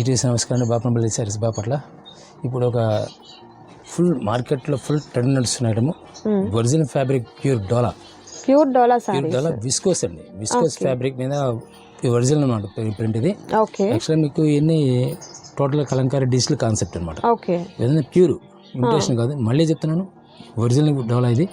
ETS నమస్కారం బాపనపల్లి సారీస్ బాపట్ల. ఇప్పుడు ఒక ఫుల్ మార్కెట్లో ఫుల్ ట్రెండ్ నడుస్తున్న ఐటమ్. ఒరిజినల్ ఫ్యాబ్రిక్ ప్యూర్ డోలా. ప్యూర్ డోలా ప్యూర్ సారీ డోలా విస్కోస్ అండి. విస్కోస్ ఫ్యాబ్రిక్ మీద ఒరిజినల్ అనమాట ప్రింట్ ఇది. యాక్చువల్గా మీకు ఇవన్నీ టోటల్ కలంకారీ డిజిటల్ కాన్సెప్ట్ అనమాట ఏదైనా ప్యూర్ ఇమిటేషన్ కాదు. మళ్ళీ చెప్తున్నాను ఒరిజినల్ డోలా ఇది.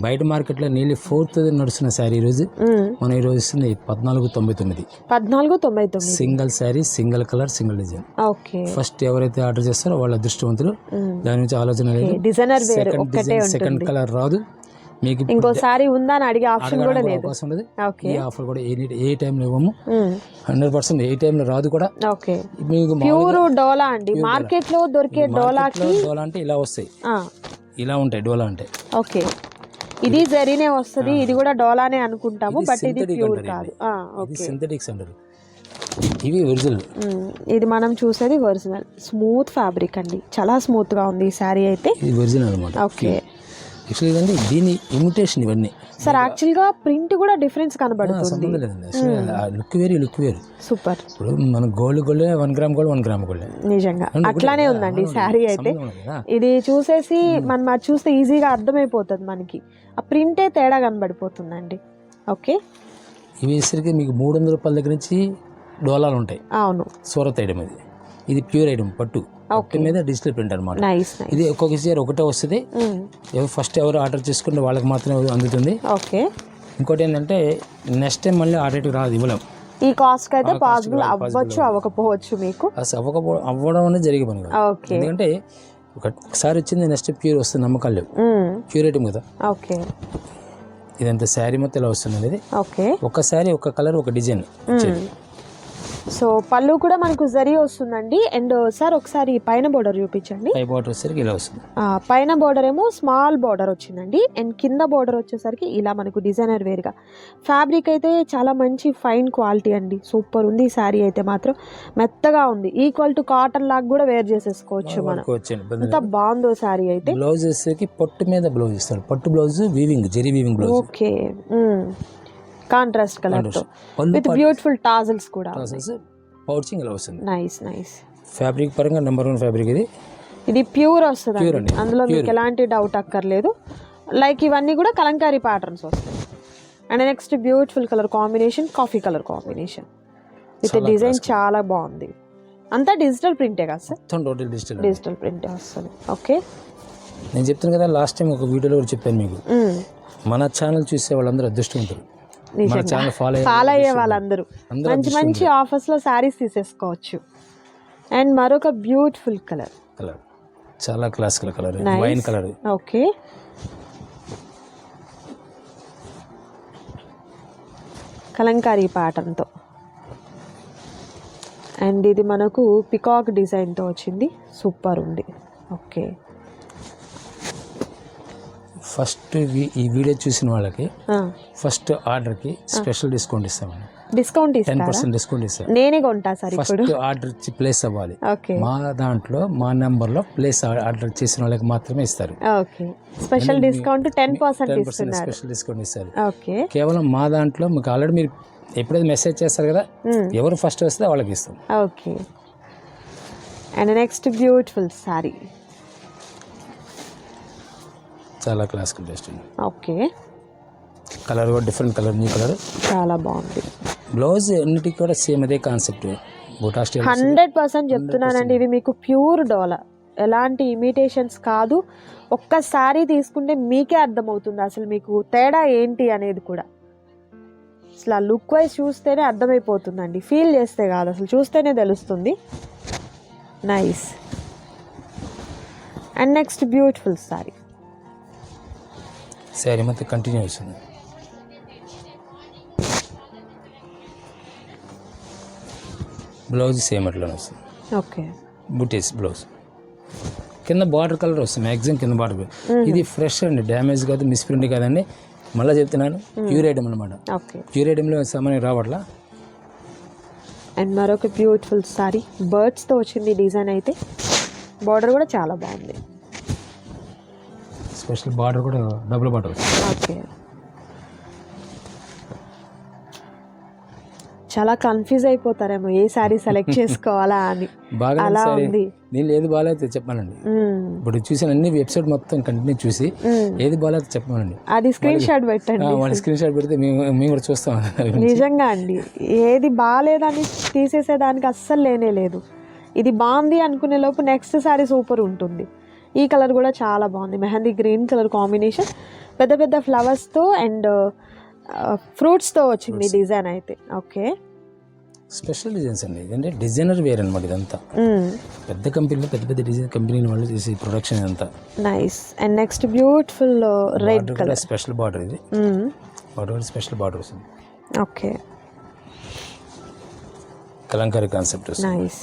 బయట మార్కెట్లో నీళ్ళు ఫోర్త్ నడుస్తున్న శారీ ఈరోజు. మ్మ్. మనం ఈరోజు ఇస్తుంది పద్నాలుగు తొంభై తొమ్మిది. పద్నాలుగు తొంభై తొమ్మిది. Single sari single colour single design okay. First ఎవరైతే ఆర్డర్ చేస్తారో వాళ్ళ అదృష్టవంతులు మ్మ్. దాని నుంచి ఆలోచన లేదు. Designer second design second colour రాదు. మీకు ఇప్పుడు ఇంకో సారీ ఉందా అని అడిగే ఆప్షన్ కూడా లేదు. అవకాశం ఉండదు. ఈ ఆఫర్ కూడా ఏ ఏ టైంలో ఇవ్వము. హండ్రెడ్ పర్సెంట్ ఏ టైంలో రాదు కూడా. ఓకే. మీకు ప్యూర్ డోలా అండి. మార్కెట్లో దొరికే డోలాకి మార్కెట్లో డోలా అంటే ఇలా వస్తాయి. ఇలా ఉంటాయి డోలా అంటే ఓకే. ఇది జరీనే వస్తుంది ఇది కూడా డోలానే అనుకుంటాము బట్ ఇది ప్యూర్ కాదు. సింథటిక్స్ అంటారు ఇవి ఒరిజినల్. ఇది మనం చూసేది ఒరిజినల్. స్మూత్ ఫ్యాబ్రిక్ అండి. చాలా స్మూత్గా ఉంది ఈ శారీ అయితే. ఇది ఒరిజినల్ అనమాట ఓకే. యాక్చువల్లీ ఇదండి దీని ఇమిటేషన్ ఇవన్నీ. సార్ యాక్చువల్గా ప్రింట్ కూడా డిఫరెన్స్ కనబడుతుంది. లుక్ వేరు ఈ లుక్ వేరు. సూపర్ ఇప్పుడు మన gold gold one gram gold one gram gold నిజంగా. అట్లానే ఉందండి శారీ అయితే. ఇది చూసేసి మనం అది చూస్తే ఈజీగా అర్థమైపోతుంది మనకి. ఆ ప్రింటే తేడా కనబడిపోతుందండి. ఓకే ఇవి వేసరికి మీకు మూడు వందల రూపాయల దగ్గర నుంచి డోలాలు ఉంటాయి. అవును. సూరత్ ఐటమ్ ఇది. ఇది ప్యూర్ ఐటమ్ పట్టు. పట్టు మీద డిజిటల్ ప్రింట్ అనమాట ఇది ఒక్కొక్క చీర ఒకటే వస్తుంది. ఫస్ట్ ఎవరు ఆర్డర్ చేసుకుంటే వాళ్ళకి మాత్రమే అందుతుంది. ఓకే. ఇంకోటి ఏంటంటే నెక్స్ట్ టైం మళ్ళీ ఆ రేటుకి రాదు ఇవ్వలేం. ఈ కాస్ట్ అయితే పాసిబుల్ అవ్వచ్చు అవ్వకపోవచ్చు మీకు. అసలు అవ్వకపో అవ్వడం అనేది జరిగే పని ఎందుకంటే ఒకసారి వచ్చింది నెక్స్ట్ ప్యూర్ వస్తుంది నమ్మకాలు లేవు. ప్యూర్ ఐటమ్ కదా. ఓకే. ఇదంతా శారీ మొత్తం ఇలా వస్తుంది అనేది ఓకే. ఒక శారీ ఒక కలర్ ఒక డిజైన్ సో పళ్ళు కూడా మనకు జరీ వస్తుందండి. అండ్ సార్ ఒకసారి పైన బోర్డర్ చూపించండి. పై బాటర్ వచ్చేసరికి ఇలా వస్తుంది. పైన బోర్డర్ ఏమో స్మాల్ బోర్డర్ వచ్చిందండి. అండ్ కింద బోర్డర్ వచ్చేసరికి ఇలా మనకు డిజైనర్ వేర్గా ఫ్యాబ్రిక్ అయితే చాలా మంచి ఫైన్ క్వాలిటీ అండి. సూపర్ ఉంది. ఈ శారీ అయితే మాత్రం మెత్తగా ఉంది. ఈక్వల్ టు కాటన్ లాగా కూడా వేర్ చేసేసుకోవచ్చు మనం. ఎంత బాగుందో శారీ అయితే. బ్లౌజ్ పట్టు మీద బ్లౌజ్ ఇస్తారు. పట్టు blouse weaving zari weaving blouse okay contrast colour with beautiful tassels కూడా పౌచింగ్ ఇలా వస్తుంది? నైస్ నైస్ ఫ్యాబ్రిక్ పరంగా నెంబర్ వన్ ఫ్యాబ్రిక్ ఇది. ఇది ప్యూర్ వస్తుంది. అందులో మీకు ఎలాంటి డౌట్ అక్కర్లేదు. లైక్ ఇవన్నీ కూడా కలంకారీ ప్యాటర్న్స్ వస్తాయి. And next beautiful colour combination coffee colour combination with design చాలా బాగుంది. అంతా డిజిటల్ ప్రింటే కదా సార్? టోటల్ డిజిటల్ డిజిటల్ ప్రింటే వస్తుంది. ఓకే నేను చెప్తాను కదా లాస్ట్ టైం ఒక వీడియోలో కూడా చెప్పాను మీకు. మన ఛానల్ చూసే వాళ్ళందరూ అదృష్టం ఉంటారు ఫాలో అయ్యే వాళ్ళందరూ. మంచి మంచి ఆఫర్స్లో శారీస్ తీసేసుకోవచ్చు. అండ్ మరొక బ్యూటిఫుల్ కలర్ కలర్ చాలా classical colour wine colour okay Kalamkari ప్యాటర్న్తో and ఇది మనకు పికాక్ డిజైన్తో వచ్చింది. సూపర్ ఉంది. ఓకే ఫస్ట్ ఈ వీడియో చూసిన వాళ్ళకి ఫస్ట్ ఆర్డర్కి స్పెషల్ డిస్కౌంట్ ఇస్తామండి. డిస్కౌంట్ టెన్ పర్సెంట్ డిస్కౌంట్ ఇస్తాం. నేనే కొంటా సార్ ఫస్ట్ ఆర్డర్ ఇచ్చి ప్లేస్ అవ్వాలి. మా దాంట్లో మా నెంబర్లో ప్లేస్ ఆర్డర్ చేసిన వాళ్ళకి మాత్రమే ఇస్తారు. Okay. Special discount ten percent special discount ఇస్తారు. ఓకే. కేవలం మా దాంట్లో మీకు ఆల్రెడీ మీరు ఎప్పుడైతే మెసేజ్ చేస్తారు కదా ఎవరు ఫస్ట్ వస్తే వాళ్ళకి ఇస్తాం. Okay. And next beautiful sari చాలా క్లాసికల్ టేస్ట్ ఓకే. కలర్ కూడా డిఫరెంట్ కలర్ న్యూ కలర్. చాలా బాగుంది. బ్లౌజ్ అన్నిటికీ కూడా సేమ్ అదే కాన్సెప్ట్. బుటా స్టైల్ హండ్రెడ్ పర్సెంట్ చెప్తున్నానండి ఇవి మీకు ప్యూర్ డోలా. ఎలాంటి ఇమిటేషన్స్ కాదు. ఒక్క శారీ తీసుకుంటే మీకే అర్థమవుతుంది అసలు మీకు తేడా ఏంటి అనేది కూడా. అసలు ఆ లుక్ వైజ్ చూస్తేనే అర్థమైపోతుందండి. ఫీల్ చేస్తే కాదు అసలు చూస్తేనే తెలుస్తుంది. Nice and next beautiful sari sari మొత్తం కంటిన్యూ అవుతుంది బ్లౌజ్ సేమ్ అట్లనే వస్తుంది ఓకే బుటీస్ బ్లౌజ్ కింద బార్డర్ కలర్ వస్తుంది మ్యాక్సిమం కింద బార్డర్ ఇది ఫ్రెష్ అండి డ్యామేజ్ కాదు మిస్ప్రింట్ కాదండి మళ్ళీ చెప్తున్నాను. ప్యూర్ ఐటమ్ అనమాట ఓకే ప్యూర్ ఐటమ్లో సామాన్యం రావట్లా? అండ్ మరొక బ్యూటిఫుల్ సారీ బర్డ్స్తో వచ్చింది డిజైన్ అయితే. బార్డర్ కూడా చాలా బాగుంది. స్పెషల్ బార్డర్ కూడా డబుల్ బార్డర్ ఓకే. చాలా కన్ఫ్యూజ్ అయిపోతారేమో ఏ శారీ సెలెక్ట్ చేసుకోవాలా అని. బాగా అలా ఉంది దీనిలో ఏది బాగాలేదు చెప్పానండి. ఇప్పుడు చూసిన అన్ని వెబ్సైట్ మొత్తం కంటిన్యూ చూసి. ఏది బాగాలేదు చెప్పమనండి. అది స్క్రీన్ షాట్ పెట్టండి. వాళ్ళ స్క్రీన్ షాట్ పెడితే మేము మేము కూడా చూస్తాం. నిజంగా అండి. ఏది బాగాలేదని తీసేసేదానికి అస్సలు లేనే లేదు. ఇది బాగుంది అనుకునే లోపు నెక్స్ట్ సారీ సూపర్ ఉంటుంది. ఈ కలర్ కూడా చాలా బాగుంది. Mehndi green colour combination. పెద్ద పెద్ద ఫ్లవర్స్తో అండ్ ఫ్రూట్స్తో వచ్చింది డిజైన్ అయితే. ఓకే. స్పెషల్ డిజైన్స్ అండి. ఇదంటే డిజైనర్ వేర్ అనమాట ఇదంతా. పెద్ద కంపెనీలో పెద్ద పెద్ద డిజైన్ కంపెనీ వాళ్ళు చేసే ప్రొడక్షన్ ఇదంతా. Nice and next beautiful red కూడా స్పెషల్ బార్డర్ ఇది. బార్డర్ స్పెషల్ బార్డర్ వస్తుంది. Okay. Kalamkari concept nice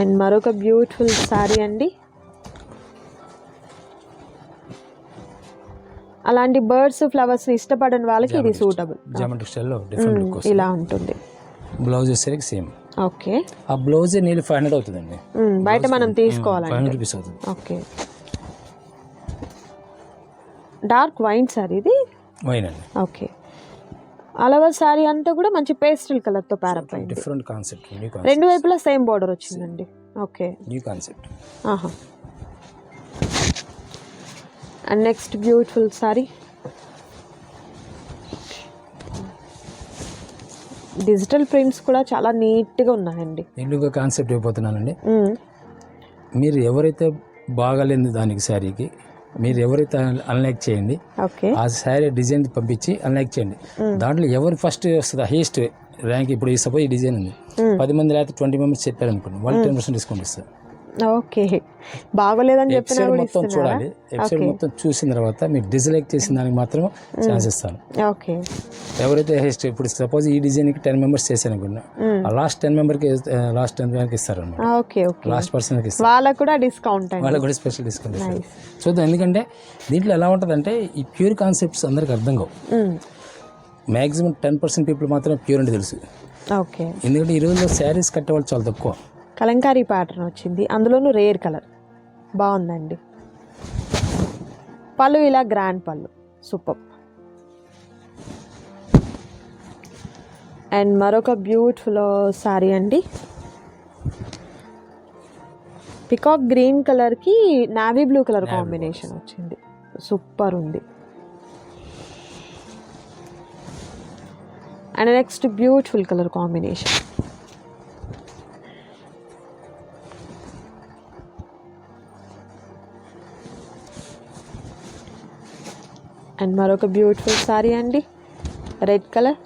and మరొక బ్యూటిఫుల్ శారీ అండి. అలాంటి బర్డ్స్ ఫ్లవర్స్ ఇష్టపడని వాళ్ళకి ఇది సూటబుల్ జామెట్రిక్ స్టైల్లో డిఫరెంట్ లుక్ వస్తుంది. ఇలా ఉంటుంది. బ్లౌజ్ వచ్చేసరికి సేమ్ ఓకే ఆ బ్లౌజ్ నీళ్ళు ఫైవ్ హండ్రెడ్ అవుతుందండి. మ్మ్, బయట మనం ఫైవ్ తీసుకోవాలండి. హండ్రెడ్ రూపీస్ అవుతుంది. ఓకే డార్క్ వైన్ సార్ ఇది? వైన్ అండి. ఓకే అలవర్ శారీ అంతా కూడా మంచి పేస్టల్ కలర్తో ప్యారప్ అయింది. డిఫరెంట్ కాన్సెప్ట్ న్యూ కాన్సెప్ట్ రెండు వైపులా సేమ్ బార్డర్ వచ్చిందండి. ఓకే న్యూ కాన్సెప్ట్ ఆహా. And next beautiful sari digital prints కూడా చాలా నీట్గా ఉన్నాయండి. నేను ఒక కాన్సెప్ట్ అయిపోతున్నానండి. మీరు ఎవరైతే బాగాలేదు దానికి శారీకి మీరు ఎవరైతే అన్లైక్ చేయండి ఆ శారీ డిజైన్ పంపించి అన్లైక్ చేయండి. దాంట్లో ఎవరు ఫస్ట్ వస్తుంది? హైయెస్ట్ ర్యాంక్ ఇప్పుడు ఈ సపోజ్ ఈ డిజైన్ ఉంది. పది మంది లేకపోతే ట్వంటీ మెంబర్స్ చెప్పారు అనుకోండి వాళ్ళు టెన్ పర్సెంట్ డిస్కౌంట్ ఇస్తారు. ఓకే. బాగోలేదని చెప్పినా కూడా మొత్తం చూడాలి. వెబ్సైట్ మొత్తం చూసిన తర్వాత మీరు డిస్లైక్ చేసిన దానికి మాత్రం ఛాన్స్ ఇస్తాను ఓకే. ఎవరైతే హైయెస్ట్ ఇప్పుడు సపోజ్ ఈ డిజైన్కి టెన్ మెంబర్స్ చేశారు అనుకోండి ఆ లాస్ట్ టెన్ మెంబర్కి లాస్ట్ టెన్ మెంబర్కి ఇస్తారు అనమాట ఓకే ఓకే. లాస్ట్ పర్సన్కి ఇస్తారు. వాళ్ళకు కూడా డిస్కౌంట్ వాళ్ళకి కూడా స్పెషల్ డిస్కౌంట్ ఇస్తారు. చూద్దాం ఎందుకంటే దీంట్లో ఎలా ఉంటుందంటే ఈ ప్యూర్ కాన్సెప్ట్స్ అందరికి అర్థం కావు. మ్యాక్సిమం టెన్ పర్సెంట్ పీపుల్ మాత్రం ప్యూర్ అంటే తెలుసు. ఓకే. ఎందుకంటే ఈ రోజుల్లో శారీస్ కట్టేవాళ్ళు చాలా తక్కువ. కలంకారీ ప్యాటర్న్ వచ్చింది. అందులోనూ రేర్ కలర్. బాగుందండి. పళ్ళు ఇలా గ్రాండ్ పళ్ళు. సూపర్. అండ్ మరొక బ్యూటిఫుల్ శారీ అండి. పికాక్ గ్రీన్ కలర్కి నావీ బ్లూ కలర్ కాంబినేషన్ వచ్చింది. సూపర్ ఉంది. And next beautiful colour combination. And మరొక బ్యూటిఫుల్ సారీ అండి. రెడ్ కలర్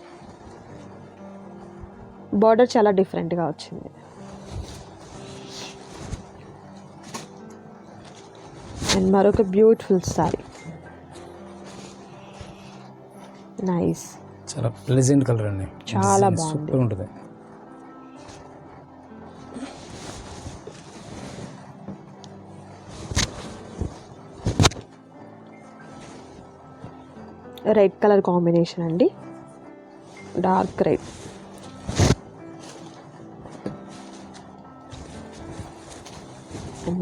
బార్డర్ చాలా డిఫరెంట్గా వచ్చింది. అండ్ మరొక బ్యూటిఫుల్ సారీ నైస్ చాలా ప్లెజెంట్ కలర్ అండి. చాలా బాగుంది. ఉంటుంది. రెడ్ కలర్ కాంబినేషన్ అండి. Dark red.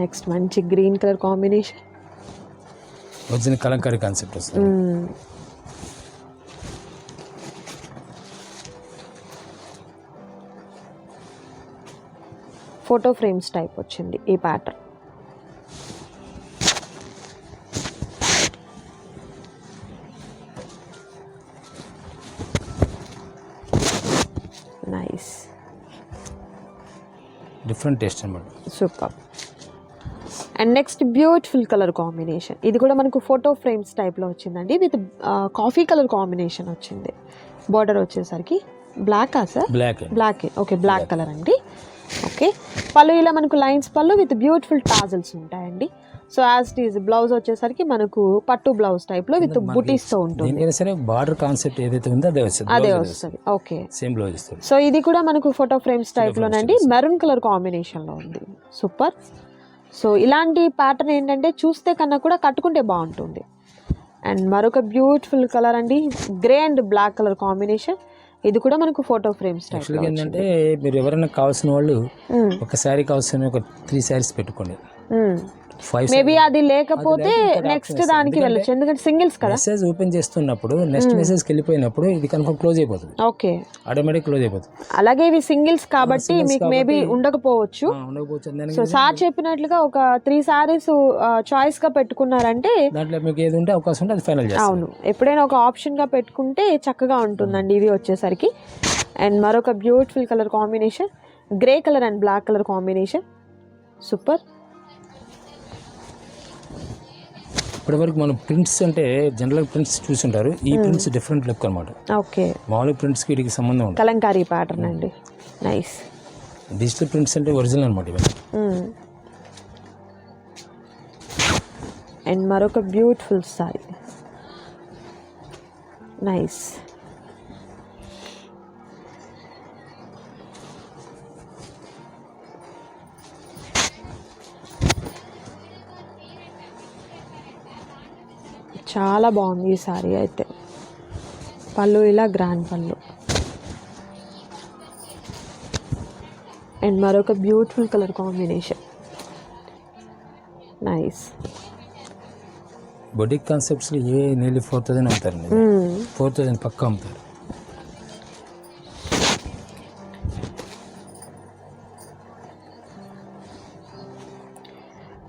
నెక్స్ట్ మంచి గ్రీన్ కలర్ కాంబినేషన్. వచ్చిన కలంకారీ కాన్సెప్ట్ వస్తుంది. ఫోటో ఫ్రేమ్స్ టైప్ వచ్చింది ఈ ప్యాటర్న్. డిఫరెంట్ టేస్ట్ అనమాట super and next beautiful colour combination ఇది కూడా మనకు ఫోటో ఫ్రేమ్స్ టైప్లో వచ్చిందండి. విత్ కాఫీ కలర్ కాంబినేషన్ వచ్చింది. బార్డర్ వచ్చేసరికి బ్లాకా sir black black okay black colour అండి. ఓకే పళ్ళు ఇలా మనకు లైన్స్ పళ్ళు విత్ బ్యూటిఫుల్ టాజల్స్ ఉంటాయండి. So as it is blouse వచ్చేసరికి మనకు పట్టు బ్లౌజ్ టైప్లో విత్ బుటీస్తో ఉంటుంది. దేనికైనా సరే బార్డర్ కాన్సెప్ట్ ఏదైతే ఉందో అదే వస్తుంది. అదే వస్తుంది. ఓకే సేమ్ బ్లౌజ్ సో ఇది కూడా మనకు ఫోటో ఫ్రేమ్స్ టైప్లోనండి మెరూన్ కలర్ కాంబినేషన్లో ఉంది. సూపర్ సో ఇలాంటి ప్యాటర్న్ ఏంటంటే చూస్తే కన్నా కూడా కట్టుకుంటే బాగుంటుంది. అండ్ మరొక బ్యూటిఫుల్ కలర్ అండి. Grey and black colour combination ఇది కూడా మనకు ఫోటో ఫ్రేమ్స్ టైప్ యాక్చువల్గా ఏంటంటే మీరు ఎవరైనా కావాల్సిన వాళ్ళు ఒక శారీ కావాల్సిన ఒక త్రీ శారీస్ పెట్టుకోండి. ఫైవ్ మేబీ అది లేకపోతే నెక్స్ట్ దానికి. వెళ్ళొచ్చు. ఎందుకంటే సింగిల్స్ కదా. మెసేజ్ ఓపెన్ చేస్తున్నప్పుడు నెక్స్ట్ మెసేజ్కి వెళ్ళిపోయినప్పుడు ఇది కన్ఫర్మ్ క్లోజ్ అయిపోతుంది. ఓకే ఆటోమేటిక్ క్లోజ్ అయిపోతుంది. అలాగే ఇవి సింగిల్స్ కాబట్టి మీకు మేబీ ఉండకపోవచ్చు. ఉండకపోవచ్చు. సో సార్ చెప్పినట్లుగా ఒక త్రీ సారీస్ చాయిస్గా పెట్టుకున్నారంటే దాంట్లో మీకు ఏది ఉంటే అవకాశం ఉంటే అది ఫైనల్ చేస్తాం అవును. ఎప్పుడైనా ఒక ఆప్షన్గా పెట్టుకుంటే చక్కగా ఉంటుందండి ఇవి వచ్చేసరికి. అండ్ మరొక beautiful colour combination grey colour and black colour combination super ఇప్పటి వరకు మనం ప్రింట్స్ అంటే జనరల్ ప్రింట్స్ చూసుంటారు. ఈ ప్రింట్స్ డిఫరెంట్ లుక్ అనమాట ఓకే. మామూలు ప్రింట్స్కి వీటికి సంబంధం ఉంటుంది కలంకారీ ప్యాటర్న్ అండి. నైస్ డిజిటల్ ప్రింట్స్ అంటే ఒరిజినల్ అనమాట ఇవన్నీ. అండ్ మరొక బ్యూటిఫుల్ సారీ నైస్ చాలా బాగుంది ఈ సారీ అయితే. పళ్ళు ఇలా గ్రాండ్ పళ్ళు. అండ్ మరొక beautiful colour combination. Nice. Boutique కాన్సెప్ట్స్లో a nearly four thousand అమ్ముతారండి ఫోర్ థౌసండ్ పక్కా అమ్ముతారు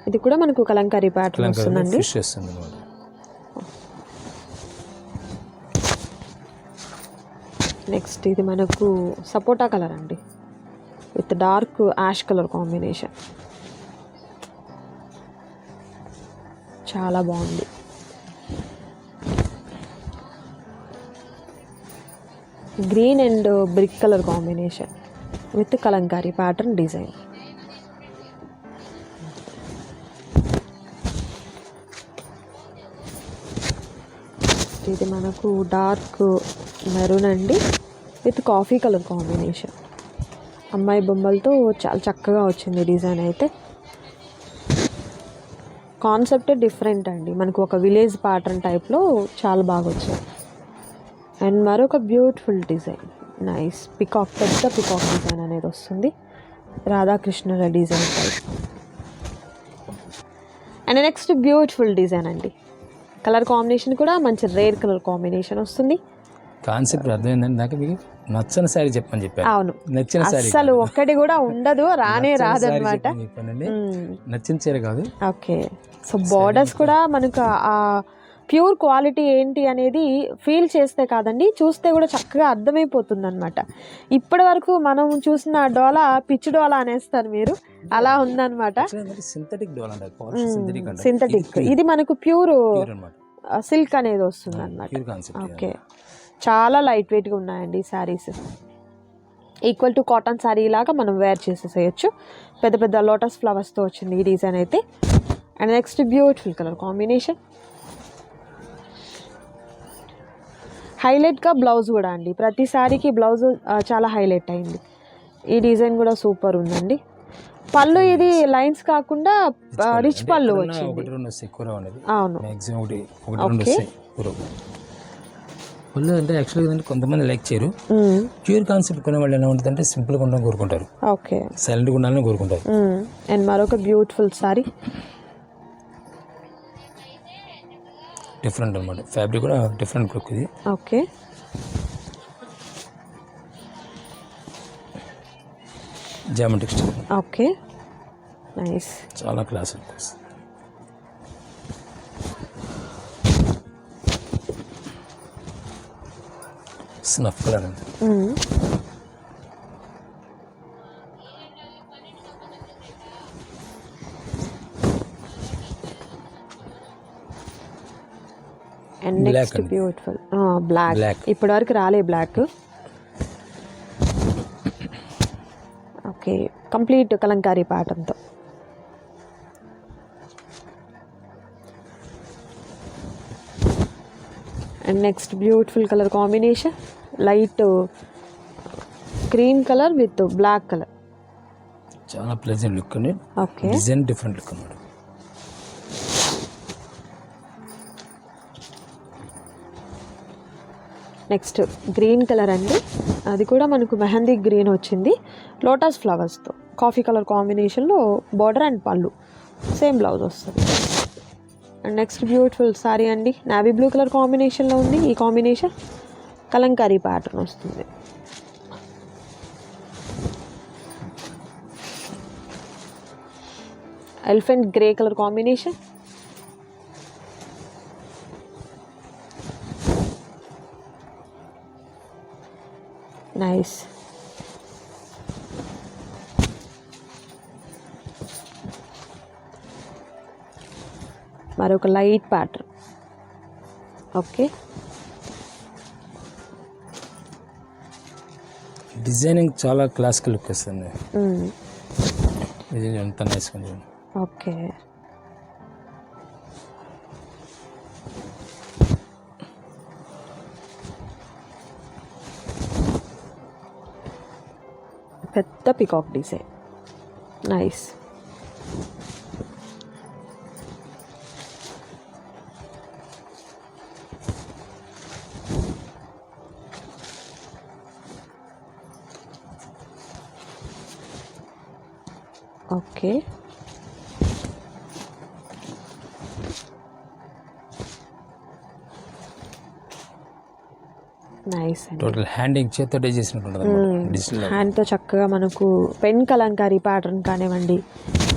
ఇది కూడా మనకు కలంకారీ ప్యాటర్న్ వస్తుందండి. నెక్స్ట్ ఇది మనకు సపోటా కలర్ అండి. With dark ash colour combination చాలా బాగుంది. Green and brick colour combination with Kalamkari pattern design ఇది మనకు డార్క్ మెరూన్ అండి విత్ కాఫీ కలర్ కాంబినేషన్. అమ్మాయి బొమ్మలతో చాలా చక్కగా వచ్చింది డిజైన్ అయితే. కాన్సెప్ట్ డిఫరెంట్ అండి. మనకు ఒక విలేజ్ ప్యాటర్న్ టైప్లో చాలా బాగా వచ్చింది అండ్ మరొక బ్యూటిఫుల్ డిజైన్. నైస్. పికాక్ పెద్ద పికాక్ డిజైన్ అనేది వస్తుంది. రాధాకృష్ణుల design type and next beautiful design అండి. కలర్ కాంబినేషన్ కూడా మంచి రేర్ కలర్ కాంబినేషన్ వస్తుంది. కాన్సెప్ట్ అర్థమైందండి నాకు మీకు నచ్చని శారీ చెప్పని చెప్పాను అవును. నచ్చిన శారీ అస్సలు ఒక్కటి కూడా ఉండదు రానే రాదనమాట చెప్పానండి. నచ్చిన చీర కాదు. ఓకే. సో బార్డర్స్ కూడా మనకు ఆ ప్యూర్ క్వాలిటీ ఏంటి అనేది ఫీల్ చేస్తే కాదండి చూస్తే కూడా చక్కగా అర్థమైపోతుంది అనమాట ఇప్పటి వరకు మనం చూసిన డోలా పిచ్చి డోలా అనేస్తారు మీరు. అలా ఉందన్నమాట. సింథటిక్ డోల్ సింథటిక్ ఇది మనకు ప్యూర్ అనమాట సిల్క్ అనేది వస్తుంది అనమాట ఓకే. చాలా లైట్ వెయిట్గా ఉన్నాయండి ఈ saris equal to cotton sari లాగా మనం వేర్ చేసేసేయచ్చు. పెద్ద పెద్ద లోటస్ ఫ్లవర్స్తో వచ్చింది ఈ డిజైన్ అయితే. And next beautiful colour combination హైలైట్గా బ్లౌజ్ కూడా అండి. ప్రతి శారీకి బ్లౌజ్ చాలా హైలైట్ అయింది. ఈ డిజైన్ కూడా సూపర్ ఉందండి. పళ్ళు ఇది లైన్స్ కాకుండా రిచ్ పళ్ళు. వచ్చింది. అవును. పళ్ళు అంటే యాక్చువల్గా ఏంటంటే కొంతమంది లైక్ చేయరు. ప్యూర్ కాన్సెప్ట్ కొనే వాళ్ళు ఎలా ఉంటుంది అంటే సింపుల్గా ఉండడం కోరుకుంటారు. ఓకే. సైలెంట్గా ఉండాలని కోరుకుంటారు. అండ్ మరొక బ్యూటిఫుల్ సారీ డిఫరెంట్ అనమాట ఫ్యాబ్రిక్ కూడా డిఫరెంట్ లుక్ ఇది. Okay. Geometric style okay. Nice చాలా క్లాస్ స్నఫ్ కలర్ అండి. అండి. Beautiful black. ఇప్పటి వరకు రాలే black okay complete Kalamkari ప్యాటర్న్తో and next beautiful colour combination light green colour with black colour చాలా ప్లెజెంట్ లుక్ అండి. ఓకే డిజైన్ డిఫరెంట్ లుక్ అన్నమాట నెక్స్ట్ గ్రీన్ కలర్ అండి. అది కూడా మనకు మెహందీ గ్రీన్ వచ్చింది. లోటస్ ఫ్లవర్స్తో కాఫీ కలర్ కాంబినేషన్లో బార్డర్ అండ్ పళ్ళు సేమ్ బ్లౌజ్ వస్తుంది. అండ్ నెక్స్ట్ బ్యూటిఫుల్ సారీ అండి. నావీ బ్లూ కలర్ కాంబినేషన్లో ఉంది. ఈ కాంబినేషన్ కలంకారీ ప్యాటర్న్ వస్తుంది. Elephant grey colour combination. Nice. మరొక లైట్ ప్యాటర్న్. ఓకే. డిజైనింగ్ చాలా క్లాసికల్ లుక్ వస్తుంది. ఇది ఎంత నైస్ ఓకే. పెద్ద peacock design nice. Okay. Nice total handing చేతితో చేసినట్టు హ్యాండ్తో చక్కగా మనకు పెన్ కలంకారీ ప్యాటర్న్ కానివ్వండి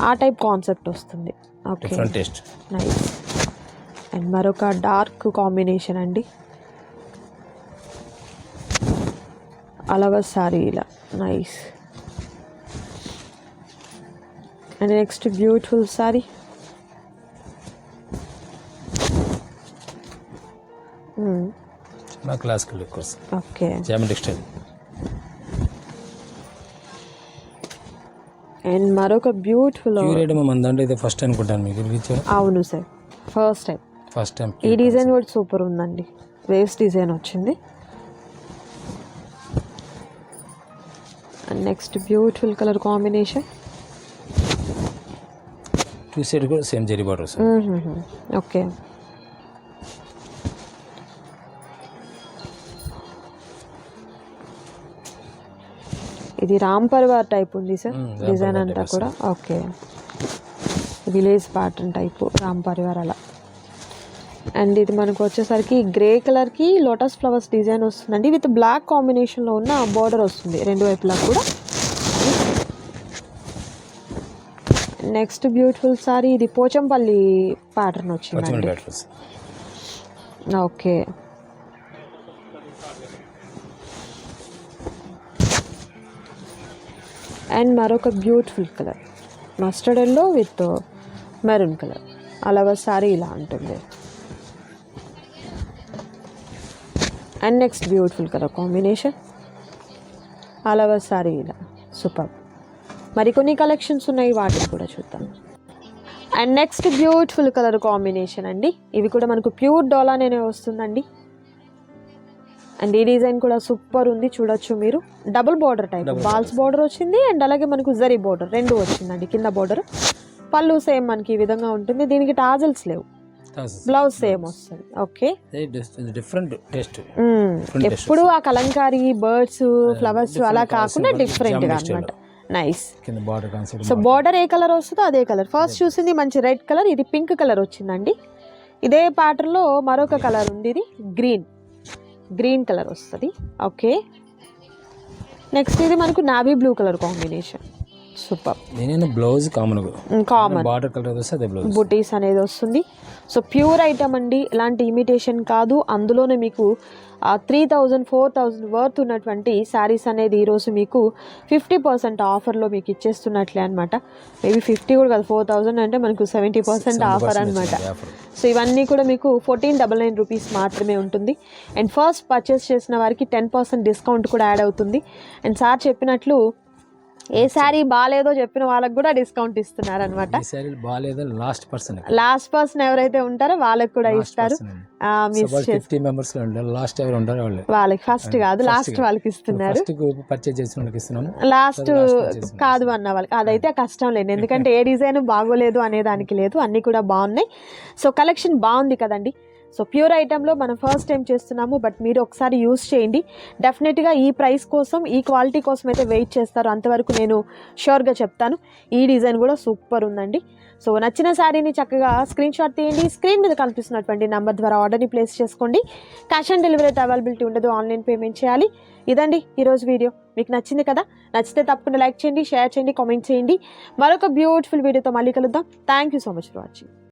ఆ టైప్ కాన్సెప్ట్ వస్తుంది. ఓకే టేస్ట్ నైస్ అండ్ మరొక డార్క్ కాంబినేషన్ అండి. అలవ సారీ ఇలా. Nice and next beautiful sari చాలా classical look okay geometric style and మరొక బ్యూటిఫుల్ ప్యూర్ ఐటమ్ మన దాంట్లో ఇది ఫస్ట్ అనుకుంటాను మీకు. ఇచ్చారు అవును sir first time first time ఈ డిజైన్ కూడా సూపర్ ఉందండి. వేవ్స్ డిజైన్ వచ్చింది. And next beautiful colour combination two side కూడా సేమ్ జరీ బార్డర్ వస్తుంది. ఓకే. ఇది రామ్ పరివార్ టైప్ ఉంది సార్. డిజైన్ అంతా కూడా. Okay. Village pattern type Ram Parivar అలా. అండ్ ఇది మనకు వచ్చేసరికి గ్రే కలర్కి లోటస్ ఫ్లవర్స్ డిజైన్ వస్తుందండి. విత్ బ్లాక్ కాంబినేషన్లో ఉన్న బార్డర్ వస్తుంది. రెండు వైపులా కూడా. నెక్స్ట్ బ్యూటిఫుల్ సారీ ఇది పోచంపల్లి ప్యాటర్న్ వచ్చిందండి. వస్తుంది. ఓకే అండ్ మరొక beautiful colour mustard yellow with maroon colour అలాగా సారీ ఇలా ఉంటుంది. And next beautiful colour combination అలాగా సారీ ఇలా. సూపర్ మరికొన్ని కలెక్షన్స్ ఉన్నాయి వాటిని కూడా చూద్దాం. And next beautiful colour combination అండి. ఇవి కూడా మనకు ప్యూర్ డోలానే వస్తుందండి. అండ్ ఈ డిజైన్ కూడా సూపర్ ఉంది చూడొచ్చు మీరు. Double border type balls border వచ్చింది అండ్ అలాగే మనకు జరీ బార్డర్ రెండు వచ్చిందండి కింద బార్డర్ పళ్ళు సేమ్ మనకి ఈ విధంగా ఉంటుంది. దీనికి టాజల్స్ లేవు. బ్లౌజ్ సేమ్ వస్తుంది. ఓకే డిఫరెంట్ టేస్ట్ ఎప్పుడు ఆ కలంకారీ బర్డ్స్ ఫ్లవర్స్ అలా కాకుండా డిఫరెంట్గా అనమాట నైస్ సో బార్డర్ ఏ కలర్ వస్తుందో అదే కలర్ ఫస్ట్ చూసింది మంచి రెడ్ కలర్ ఇది పింక్ కలర్ వచ్చిందండి. ఇదే pattern లో మరొక కలర్ ఉంది ఇది గ్రీన్ గ్రీన్ కలర్ వస్తుంది. ఓకే నెక్స్ట్ ఇది మనకు navy blue colour combination super blouse common common border colour వస్తే అదే బ్లౌజ్ బుటీస్ అనేది వస్తుంది. సో ప్యూర్ ఐటమ్ అండి. ఎలాంటి ఇమిటేషన్ కాదు. అందులోనే మీకు three thousand four thousand worth ఉన్నటువంటి శారీస్ అనేది ఈరోజు మీకు ఫిఫ్టీ పర్సెంట్ ఆఫర్లో మీకు ఇచ్చేస్తున్నట్లే అనమాట మేబీ ఫిఫ్టీ కూడా కాదు ఫోర్ థౌజండ్ అంటే మనకు సెవెంటీ పర్సెంట్ ఆఫర్ అనమాట సో ఇవన్నీ కూడా మీకు ఫోర్టీన్ డబల్ నైన్ రూపీస్ మాత్రమే ఉంటుంది. అండ్ ఫస్ట్ పర్చేస్ చేసిన వారికి టెన్ పర్సెంట్ డిస్కౌంట్ కూడా యాడ్ అవుతుంది. అండ్ సార్ చెప్పినట్లు ఏ శారీ బాగాలేదో చెప్పిన వాళ్ళకి కూడా డిస్కౌంట్ ఇస్తున్నారు అనమాట బాగాలేదా లాస్ట్ పర్సన్ లాస్ట్ పర్సన్ ఎవరైతే ఉంటారో వాళ్ళకి కూడా ఇస్తారు. ఫిఫ్టీ మెంబర్స్ లాస్ట్ ఎవరు ఉంటారు వాళ్ళు. వాళ్ళకి ఫస్ట్ కాదు లాస్ట్ వాళ్ళకి ఇస్తున్నారు. పర్చేజ్ చేసిన వాళ్ళకి ఇస్తున్నాము. లాస్ట్. కాదు అన్న వాళ్ళకి. అదైతే కష్టం లేదు ఎందుకంటే ఏ డిజైన్ బాగోలేదు అనే దానికి లేదు. అన్నీ కూడా బాగున్నాయి. సో కలెక్షన్ బాగుంది కదండి. సో ప్యూర్ ఐటెంలో మనం ఫస్ట్ టైం చేస్తున్నాము బట్ మీరు ఒకసారి యూస్ చేయండి. డెఫినెట్గా ఈ ప్రైస్ కోసం ఈ క్వాలిటీ కోసం అయితే వెయిట్ చేస్తారు. అంతవరకు నేను షూర్గా చెప్తాను. ఈ డిజైన్ కూడా సూపర్ ఉందండి. సో నచ్చిన శారీని చక్కగా స్క్రీన్ షాట్ తీయండి. స్క్రీన్ మీద కనిపిస్తున్నటువంటి నెంబర్ ద్వారా ఆర్డర్ని ప్లేస్ చేసుకోండి. క్యాష్ ఆన్ డెలివరీ అయితే అవైలబిలిటీ ఉండదు. ఆన్లైన్ పేమెంట్ చేయాలి. ఇదండి ఈరోజు వీడియో. మీకు నచ్చింది కదా? నచ్చితే తప్పకుండా లైక్ చేయండి షేర్ చేయండి కామెంట్ చేయండి. మరొక బ్యూటిఫుల్ వీడియోతో మళ్ళీ కలుద్దాం. Thank you so much for watching.